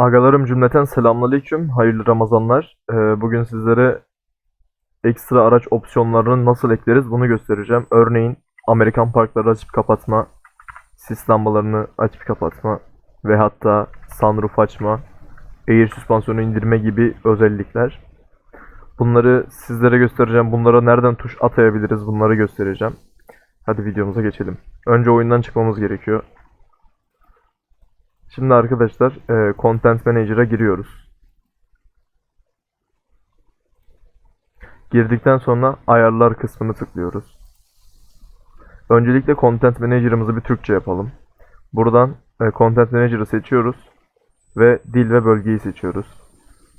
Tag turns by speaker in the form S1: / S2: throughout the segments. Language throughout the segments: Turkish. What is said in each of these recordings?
S1: Agalarım cümleten selamünaleyküm. Hayırlı Ramazanlar. Ee, bugün sizlere ekstra araç opsiyonlarını nasıl ekleriz bunu göstereceğim. Örneğin Amerikan parkları açıp kapatma, sis lambalarını açıp kapatma ve hatta sunroof açma, air süspansiyonu indirme gibi özellikler. Bunları sizlere göstereceğim. Bunlara nereden tuş atayabiliriz bunları göstereceğim. Hadi videomuza geçelim. Önce oyundan çıkmamız gerekiyor. Şimdi arkadaşlar e, Content Manager'a giriyoruz. Girdikten sonra ayarlar kısmını tıklıyoruz. Öncelikle Content Manager'ımızı bir Türkçe yapalım. Buradan e, Content Manager'ı seçiyoruz ve dil ve bölgeyi seçiyoruz.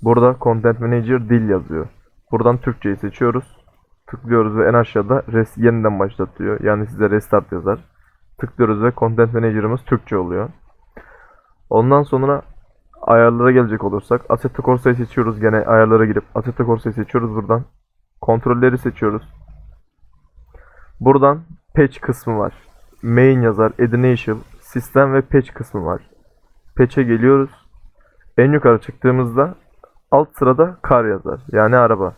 S1: Burada Content Manager dil yazıyor. Buradan Türkçeyi seçiyoruz. Tıklıyoruz ve en aşağıda res yeniden başlat diyor. Yani size restart yazar. Tıklıyoruz ve Content Manager'ımız Türkçe oluyor. Ondan sonra ayarlara gelecek olursak Assetto Corsa'yı seçiyoruz. Gene ayarlara girip Assetto Corsa'yı seçiyoruz buradan. Kontrolleri seçiyoruz. Buradan patch kısmı var. Main yazar, Initial, sistem ve patch kısmı var. Patch'e geliyoruz. En yukarı çıktığımızda alt sırada car yazar. Yani araba.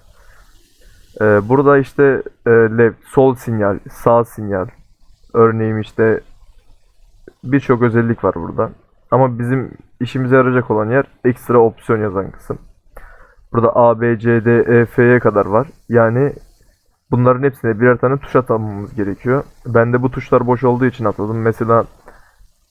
S1: Ee, burada işte e, left, sol sinyal, sağ sinyal. Örneğin işte birçok özellik var burada. Ama bizim işimize yarayacak olan yer ekstra opsiyon yazan kısım. Burada A, B, C, D, E, F'ye kadar var. Yani bunların hepsine birer tane tuş atamamız gerekiyor. Ben de bu tuşlar boş olduğu için atadım. Mesela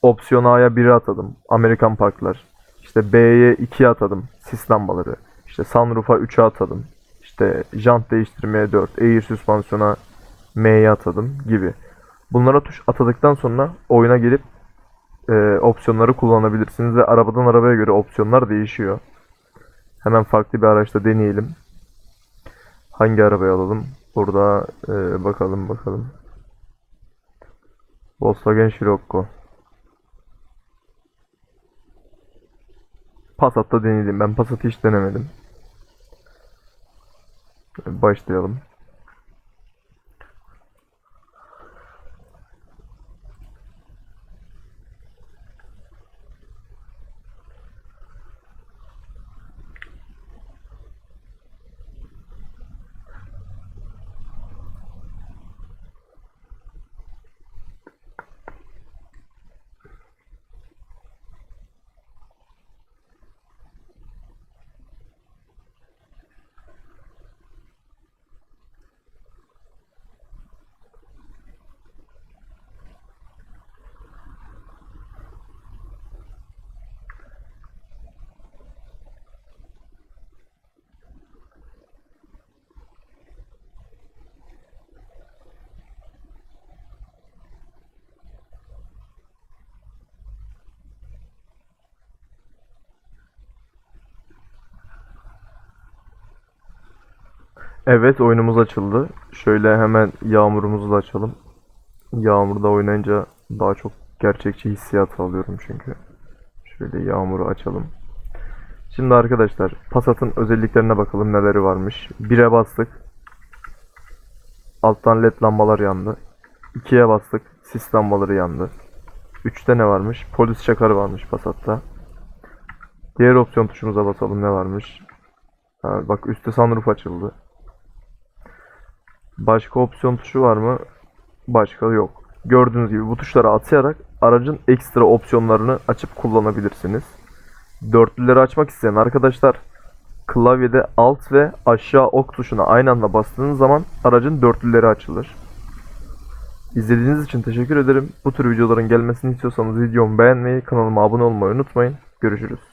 S1: opsiyon A'ya 1'i atadım. Amerikan parklar. İşte B'ye 2'ye atadım. Sis lambaları. İşte sunroof'a 3'e atadım. İşte jant değiştirmeye 4, air süspansiyona M'ye atadım gibi. Bunlara tuş atadıktan sonra oyuna gelip e, opsiyonları kullanabilirsiniz ve arabadan arabaya göre opsiyonlar değişiyor. Hemen farklı bir araçta deneyelim. Hangi arabayı alalım? Burada e, bakalım bakalım. Volkswagen Scirocco. Passat'ta deneyelim. Ben Passat'ı hiç denemedim. Başlayalım. Evet oyunumuz açıldı. Şöyle hemen yağmurumuzu da açalım. Yağmurda oynayınca daha çok gerçekçi hissiyat alıyorum çünkü. Şöyle yağmuru açalım. Şimdi arkadaşlar Passat'ın özelliklerine bakalım neleri varmış. 1'e bastık. Alttan led lambalar yandı. 2'ye bastık. Sis lambaları yandı. 3'te ne varmış? Polis çakarı varmış Passat'ta. Diğer opsiyon tuşumuza basalım ne varmış. Ha, bak üstte sunroof açıldı. Başka opsiyon tuşu var mı? Başka yok. Gördüğünüz gibi bu tuşları atayarak aracın ekstra opsiyonlarını açıp kullanabilirsiniz. Dörtlüleri açmak isteyen arkadaşlar klavyede alt ve aşağı ok tuşuna aynı anda bastığınız zaman aracın dörtlüleri açılır. İzlediğiniz için teşekkür ederim. Bu tür videoların gelmesini istiyorsanız videomu beğenmeyi, kanalıma abone olmayı unutmayın. Görüşürüz.